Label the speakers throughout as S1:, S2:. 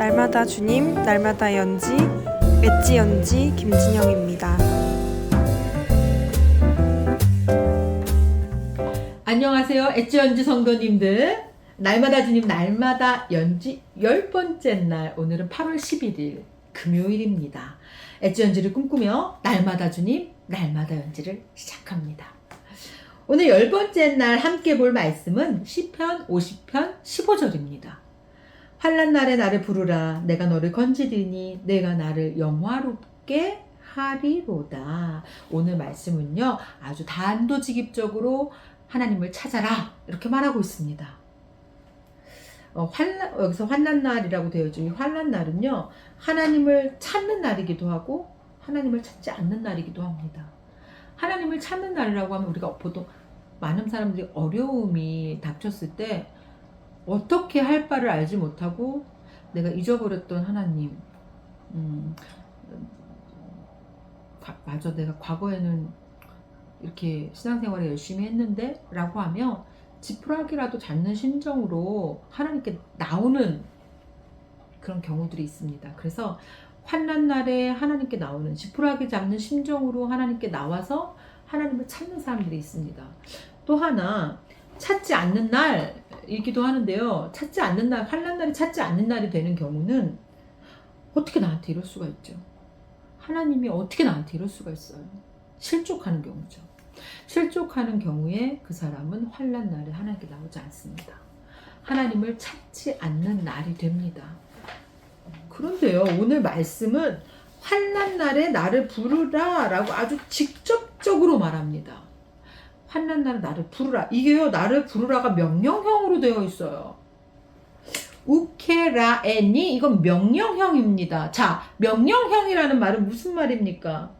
S1: 날마다 주님, 날마다 연지, 엣지 연지 김진영입니다.
S2: 안녕하세요. 엣지 연지 성도님들. 날마다 주님 날마다 연지 열 번째 날 오늘은 8월 11일 금요일입니다. 엣지 연지를 꿈꾸며 날마다 주님 날마다 연지를 시작합니다. 오늘 열 번째 날 함께 볼 말씀은 시편 50편 15절입니다. 환란 날에 나를 부르라 내가 너를 건지리니 내가 나를 영화롭게 하리로다. 오늘 말씀은요 아주 단도직입적으로 하나님을 찾아라 이렇게 말하고 있습니다. 어, 환란 여기서 환란 날이라고 되어 있죠. 이 환란 날은요 하나님을 찾는 날이기도 하고 하나님을 찾지 않는 날이기도 합니다. 하나님을 찾는 날이라고 하면 우리가 보통 많은 사람들이 어려움이 닥쳤을 때 어떻게 할 바를 알지 못하고 내가 잊어버렸던 하나님, 음, 과- 맞아 내가 과거에는 이렇게 신앙생활을 열심히 했는데 라고 하면 지푸라기라도 잡는 심정으로 하나님께 나오는 그런 경우들이 있습니다. 그래서 환난 날에 하나님께 나오는 지푸라기 잡는 심정으로 하나님께 나와서 하나님을 찾는 사람들이 있습니다. 또 하나 찾지 않는 날 이기도 하는데요. 찾지 않는 날, 환난 날이 찾지 않는 날이 되는 경우는 어떻게 나한테 이럴 수가 있죠? 하나님이 어떻게 나한테 이럴 수가 있어요? 실족하는 경우죠. 실족하는 경우에 그 사람은 환란 날에 하나님께 나오지 않습니다. 하나님을 찾지 않는 날이 됩니다. 그런데요, 오늘 말씀은 환란 날에 나를 부르라라고 아주 직접적으로 말합니다. 환란 날에 나를 부르라. 이게요, 나를 부르라가 명령형으로 되어 있어요. 우케라에니 이건 명령형입니다. 자, 명령형이라는 말은 무슨 말입니까?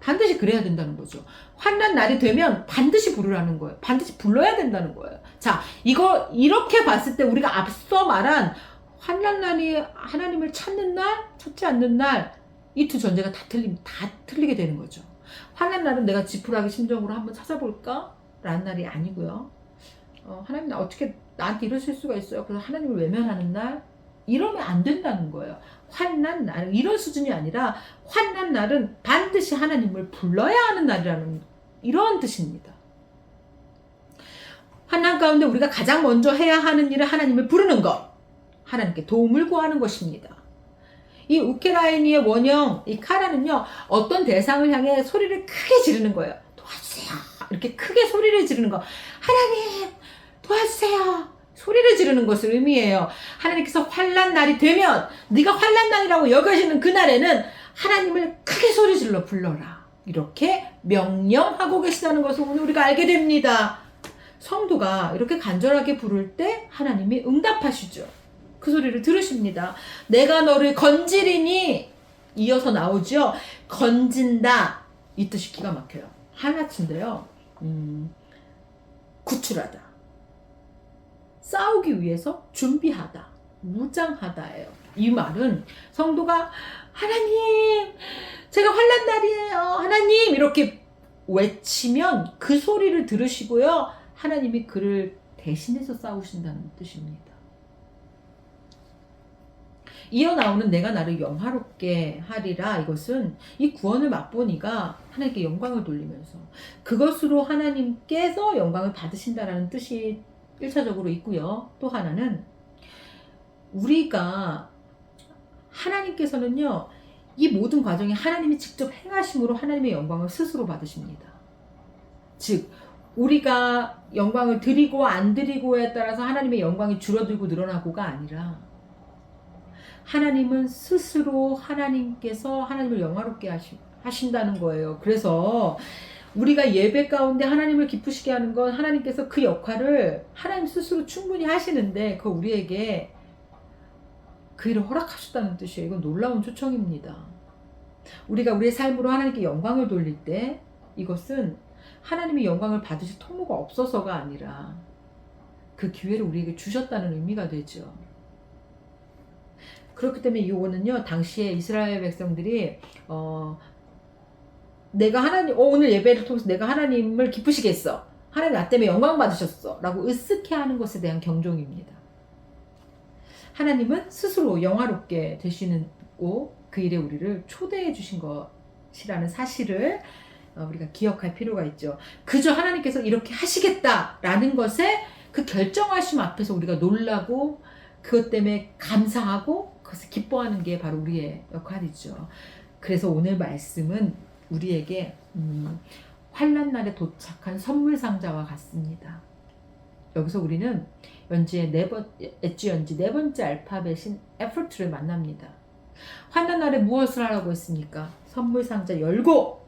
S2: 반드시 그래야 된다는 거죠. 환난 날이 되면 반드시 부르라는 거예요. 반드시 불러야 된다는 거예요. 자, 이거 이렇게 봤을 때 우리가 앞서 말한 환난 날이 하나님을 찾는 날, 찾지 않는 날, 이 두 전제가 다 틀림, 다 틀리게 되는 거죠. 환난 날은 내가 지푸라기 심정으로 한번 찾아볼까? 라는 날이 아니고요. 어, 하나님 나 어떻게 나한테 이러실 수가 있어요? 그래서 하나님을 외면하는 날, 이러면 안 된다는 거예요. 환난 날 이런 수준이 아니라 환난 날은 반드시 하나님을 불러야 하는 날이라는 이런 뜻입니다. 환난 가운데 우리가 가장 먼저 해야 하는 일은 하나님을 부르는 것, 하나님께 도움을 구하는 것입니다. 이 우케라이니의 원형 이 카라는요 어떤 대상을 향해 소리를 크게 지르는 거예요. 도와주세요. 이렇게 크게 소리를 지르는 거. 하나님 도와주세요. 소리를 지르는 것을 의미해요. 하나님께서 환란 날이 되면 네가 환란 날이라고 여겨지는 그 날에는 하나님을 크게 소리 질러 불러라. 이렇게 명령하고 계시다는 것을 오늘 우리가 알게 됩니다. 성도가 이렇게 간절하게 부를 때 하나님이 응답하시죠. 그 소리를 들으십니다. 내가 너를 건지리니 이어서 나오죠. 건진다. 이 뜻이 기가 막혀요. 하나치인데요. 음, 구출하다. 싸우기 위해서 준비하다, 무장하다예요. 이 말은 성도가 하나님, 제가 환란 날이에요. 하나님 이렇게 외치면 그 소리를 들으시고요. 하나님이 그를 대신해서 싸우신다는 뜻입니다. 이어 나오는 내가 나를 영화롭게 하리라 이것은 이 구원을 맛보니가 하나님께 영광을 돌리면서 그것으로 하나님께서 영광을 받으신다라는 뜻이 1차적으로 있고요. 또 하나는 우리가 하나님께서는요. 이 모든 과정이 하나님이 직접 행하심으로 하나님의 영광을 스스로 받으십니다. 즉 우리가 영광을 드리고 안 드리고에 따라서 하나님의 영광이 줄어들고 늘어나고가 아니라 하나님은 스스로 하나님께서 하나님을 영화롭게 하시, 하신다는 거예요. 그래서 우리가 예배 가운데 하나님을 기쁘시게 하는 건 하나님께서 그 역할을 하나님 스스로 충분히 하시는데 그 우리에게 그 일을 허락하셨다는 뜻이에요. 이건 놀라운 초청입니다. 우리가 우리의 삶으로 하나님께 영광을 돌릴 때 이것은 하나님의 영광을 받으실 통로가 없어서가 아니라 그 기회를 우리에게 주셨다는 의미가 되죠. 그렇기 때문에 이거는요, 당시에 이스라엘 백성들이, 어, 내가 하나님, 어, 오늘 예배를 통해서 내가 하나님을 기쁘시게 했어. 하나님 나 때문에 영광 받으셨어. 라고 으쓱해 하는 것에 대한 경종입니다. 하나님은 스스로 영화롭게 되시고 그 일에 우리를 초대해 주신 것이라는 사실을 어, 우리가 기억할 필요가 있죠. 그저 하나님께서 이렇게 하시겠다라는 것에 그 결정하심 앞에서 우리가 놀라고 그것 때문에 감사하고 그것을 기뻐하는 게 바로 우리의 역할이죠. 그래서 오늘 말씀은 우리에게 음, 환란 날에 도착한 선물 상자와 같습니다. 여기서 우리는 연지의 네 번, 엣지 연지 네 번째 알파벳인 에포트를 만납니다. 환난 날에 무엇을 하라고 했습니까? 선물 상자 열고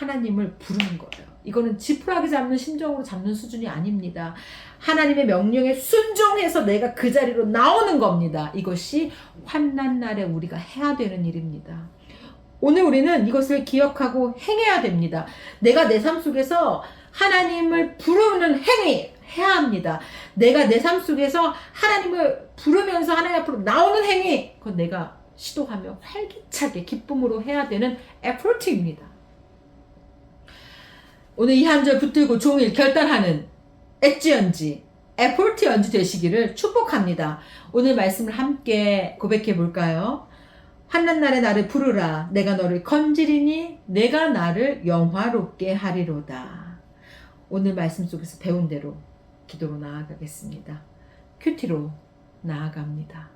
S2: 하나님을 부르는 거예요. 이거는 지푸라기 잡는 심정으로 잡는 수준이 아닙니다. 하나님의 명령에 순종해서 내가 그 자리로 나오는 겁니다. 이것이 환난 날에 우리가 해야 되는 일입니다. 오늘 우리는 이것을 기억하고 행해야 됩니다. 내가 내 삶 속에서 하나님을 부르는 행위 해야 합니다. 내가 내 삶 속에서 하나님을 부르면서 하나님 앞으로 나오는 행위 그건 내가 시도하며 활기차게 기쁨으로 해야 되는 에포트입니다. 오늘 이 한 절 붙들고 종일 결단하는 엣지연지 에포트 연지 되시기를 축복합니다. 오늘 말씀을 함께 고백해 볼까요? 한난 날에 나를 부르라 내가 너를 건지리니 내가 나를 영화롭게 하리로다. 오늘 말씀 속에서 배운 대로 기도로 나아가겠습니다. 큐티로 나아갑니다.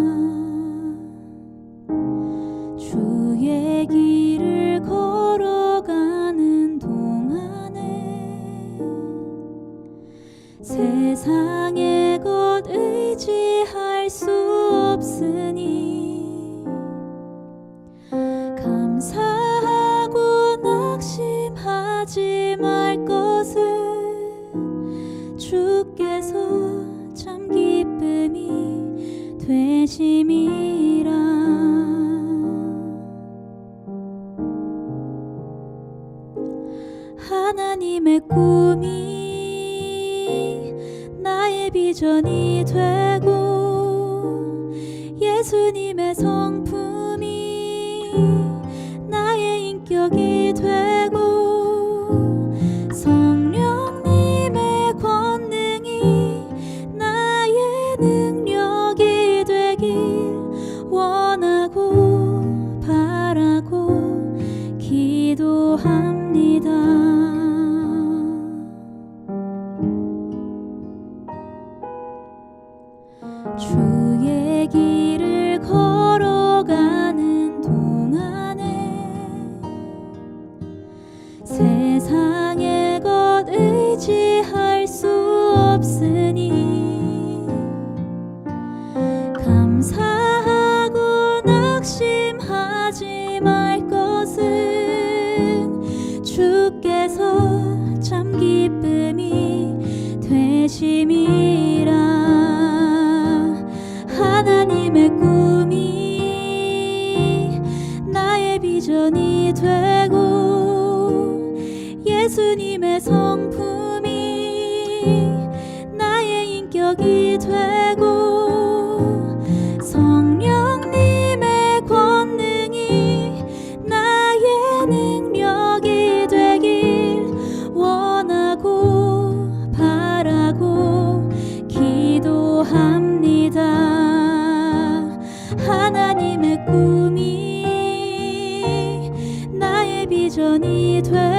S3: 세상의 것 의지할 수 없으니 감사하고 낙심하지 말 것은 주께서 참 기쁨이 되심이 비전이 되고 예수님의 성품이 나의 인격이 주의 길을 걸어가는 동안에 세상의 것 의지할 수 없으니 감사하고 낙심하지 말 것은 주께서 참 기쁨이 되심이 비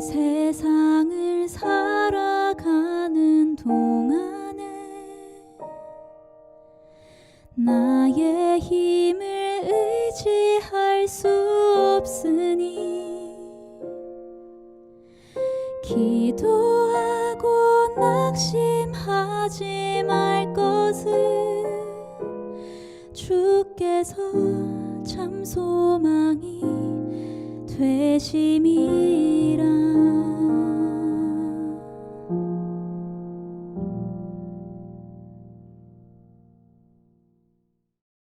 S3: 이 세상을 살아가는 동안에 나의 힘을 의지할 수 없으니 기도하고 낙심하지 말 것을 주께서 참 소망이 되심이라